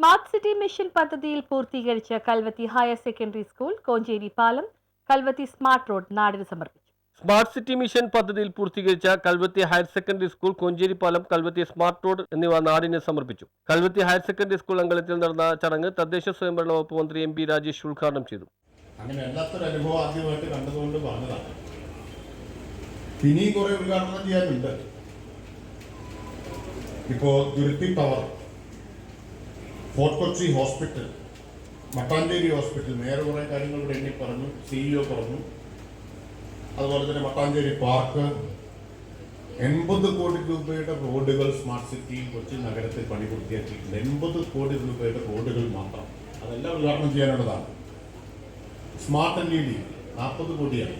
smart city mission പദ്ധതിയിൽ പൂർത്തീകരിച്ച Kalvathi higher secondary school Koncheri Palam Kalvathi smart road നാടിന് സമർപ്പിച്ചു. സ്മാർട്ട് സിറ്റി മിഷൻ പദ്ധതിയിൽ പൂർത്തീകരിച്ച Kalvathi higher secondary school Koncheripalam Kalvathi smart road എന്നിവ നാടിന് സമർപ്പിച്ചു. കൽവത്തി ഹയർ സെക്കൻഡറി സ്കൂൾ അങ്കണത്തിൽ നടന്ന ചടങ്ങ് തദ്ദേശ സ്വയംഭരണ വകുപ്പ് മന്ത്രി എം പി രാജേഷ് ഉദ്ഘാടനം ചെയ്തു. അങ്ങനെ അനുഭവം ആദ്യമായിട്ട് കണ്ടതുകൊണ്ട് പറഞ്ഞതാണ്. ഇനിയും കുറെ ഉദ്ഘാടനം ചെയ്യാനുണ്ട്. ഇപ്പോ Thuruthi tower Fort Kochi hospital Mattancherry hospital നേരെ കുറെ കാര്യങ്ങൾ ഇവിടെ എണ്ണി പറഞ്ഞു സിഇഒ പറഞ്ഞു. അതുപോലെ തന്നെ മട്ടാഞ്ചേരി പാർക്ക് എൺപത് കോടി രൂപയുടെ റോഡുകൾ സ്മാർട്ട് സിറ്റി കൊച്ചി നഗരത്തിൽ പണി പൂർത്തിയാക്കിയിട്ടുണ്ട് എൺപത് കോടി രൂപയുടെ റോഡുകൾ മാത്രം. അതെല്ലാം ഉദ്ഘാടനം ചെയ്യാനുള്ളതാണ്. സ്മാർട്ട് എൽ ഇ ഡി നാൽപ്പത് കോടിയാണ്.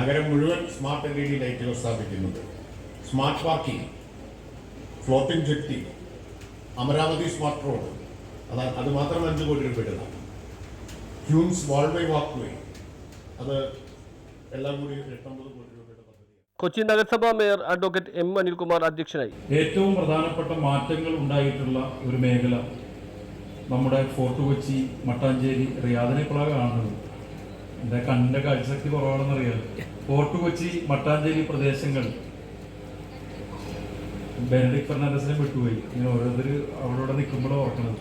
നഗരം മുഴുവൻ സ്മാർട്ട് എൽ ഇ ഡി ലൈറ്റുകൾ സ്ഥാപിക്കുന്നുണ്ട്. Smart parking floating jetty Amaravati smart road. അതാണ് അത് മാത്രം അഞ്ച് കോടി രൂപയുടേതാണ് ഹ്യൂൻസ് വാൾവേ വാക്ക് വേ അത് എല്ലാം കൂടി എട്ടൊമ്പത് കോടി കൊച്ചി നഗരസഭാ മേയർ അഡ്വക്കേറ്റ് എം അനിൽകുമാർ അധ്യക്ഷനായി. ഏറ്റവും പ്രധാനപ്പെട്ട മാറ്റങ്ങൾ ഉണ്ടായിട്ടുള്ള ഒരു മേഖല നമ്മുടെ ഫോർട്ട് കൊച്ചി മട്ടാഞ്ചേരി റിയാദിനെ ഇപ്പോഴാണ് കാണുന്നത്. എന്റെ കണ്ണിന്റെ കാഴ്ചശക്തി കുറവാണെന്നറിയാം ഫോർട്ട് കൊച്ചി മട്ടാഞ്ചേരി പ്രദേശങ്ങൾ ബെനഡിക് ഫെർണാണ്ടസിനെ വിട്ടുപോയി. ഇങ്ങനെ ഓരോരുത്തർ അവിടെ നിൽക്കുമ്പോഴും ഓർക്കണത്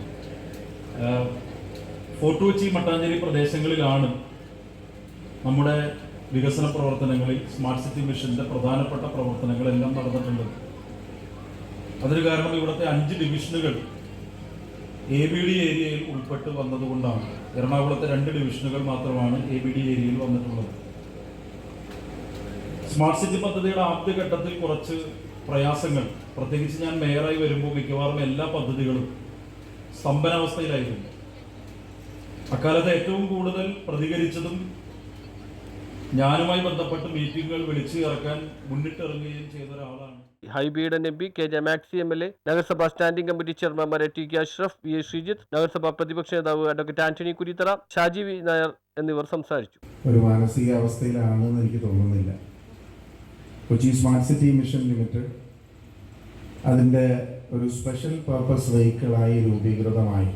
ഫോർട്ട് കൊച്ചി മട്ടാഞ്ചേരി പ്രദേശങ്ങളിലാണ് നമ്മുടെ വികസന പ്രവർത്തനങ്ങളിൽ സ്മാർട്ട് സിറ്റി മിഷന്റെ പ്രധാനപ്പെട്ട പ്രവർത്തനങ്ങളെല്ലാം നടന്നിട്ടുള്ളത്. അതിന് കാരണം ഇവിടുത്തെ അഞ്ച് ഡിവിഷനുകൾ എ ബി ഡി ഏരിയയിൽ ഉൾപ്പെട്ട് വന്നതുകൊണ്ടാണ്. എറണാകുളത്തെ രണ്ട് ഡിവിഷനുകൾ മാത്രമാണ് എ ബി ഡി ഏരിയയിൽ വന്നിട്ടുള്ളത്. സ്മാർട്ട് സിറ്റി പദ്ധതിയുടെ ആദ്യഘട്ടത്തിൽ കുറച്ച് പ്രയാസങ്ങൾ. പ്രത്യേകിച്ച് ഞാൻ മേയറായി വരുമ്പോൾ മിക്കവാറും എല്ലാ പദ്ധതികളും സ്തംഭനാവസ്ഥയിലായിരുന്നു അക്കാലത്ത് ഏറ്റവും കൂടുതൽ പ്രതികരിച്ചതും ഞാനുമായി ബന്ധപ്പെട്ട് മീറ്റിംഗുകൾ വിളിച്ചു ചേർക്കാൻ മുന്നിട്ടിറങ്ങുകയും ചെയ്ത ഒരാളാണ്. Hibi Eden M P K J Maxy M L A നഗരസഭാ സ്റ്റാൻഡിംഗ് കമ്മിറ്റി ചെയർമാൻമാരെ T K Ashraf V A Sreejith നഗരസഭാ പ്രതിപക്ഷ നേതാവ് advocate Antony Kurithara Shaji V Nair എന്നിവർ സംസാരിച്ചു. ഒരു മാനസികാവസ്ഥയിലാണെന്ന് എനിക്ക് തോന്നുന്നില്ല. Kochi smart city mission limited അതിന്റെ ഒരു സ്പെഷ്യൽ പർപ്പസ് വെഹിക്കിളായി രൂപീകൃതമായി.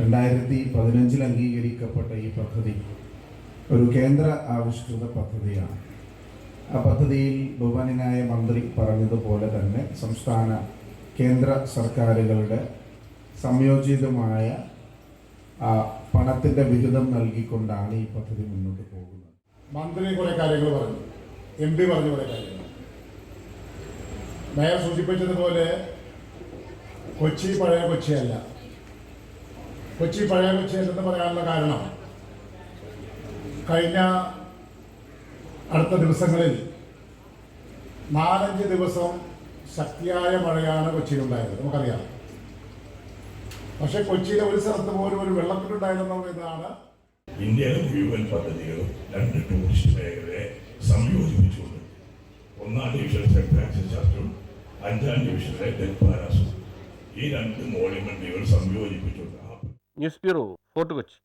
രണ്ടായിരത്തി പതിനഞ്ചിൽ അംഗീകരിക്കപ്പെട്ട ഈ പദ്ധതി ഒരു കേന്ദ്ര ആവിഷ്കൃത പദ്ധതിയാണ്. ആ പദ്ധതിയിൽ ബഹുമാനായ മന്ത്രി പറഞ്ഞതുപോലെ തന്നെ സംസ്ഥാന കേന്ദ്ര സർക്കാരുകളുടെ സംയോജിതമായ പണത്തിന്റെ വിഹിതം നൽകിക്കൊണ്ടാണ് ഈ പദ്ധതി മുന്നോട്ട് പോകുന്നത്. മന്ത്രി കുറേ കാര്യങ്ങൾ പറഞ്ഞു. എം പി പറഞ്ഞു പോലെ കാര്യങ്ങൾ. മേയർ സൂചിപ്പിച്ചതുപോലെ കൊച്ചി പഴയ കൊച്ചിയല്ല. കൊച്ചി പഴയ കൊച്ചിയല്ലെന്ന് പറയാനുള്ള കാരണം കഴിഞ്ഞ അടുത്ത ദിവസങ്ങളിൽ നാലഞ്ച് ദിവസം ശക്തിയായ മഴയാണ് കൊച്ചിയിലുണ്ടായത് നമുക്കറിയാം. പക്ഷെ കൊച്ചിയിലെ ഒരു സ്ഥലത്ത് പോലും ഒരു വെള്ളക്കെട്ടുണ്ടായിരുന്നു ഇതാണ് ഇന്ത്യയിലെ മുഴുവൻ പദ്ധതികളും രണ്ട് ടൂറിസ്റ്റ് മേഖലയെ സംയോജിപ്പിച്ചുകൊണ്ട് ഒന്നാം ഡിവിഷൻ ആക്സസ് ചർച്ചും അഞ്ചാം ഡിവിഷനിലെ ഡെൽപാരാസും ഈ രണ്ട് മോളിമെന്റുകൾ സംയോജിപ്പിച്ചുകൊണ്ട് ന്യൂസ് ബ്യൂറോ ഫോർട്ട് കൊച്ചി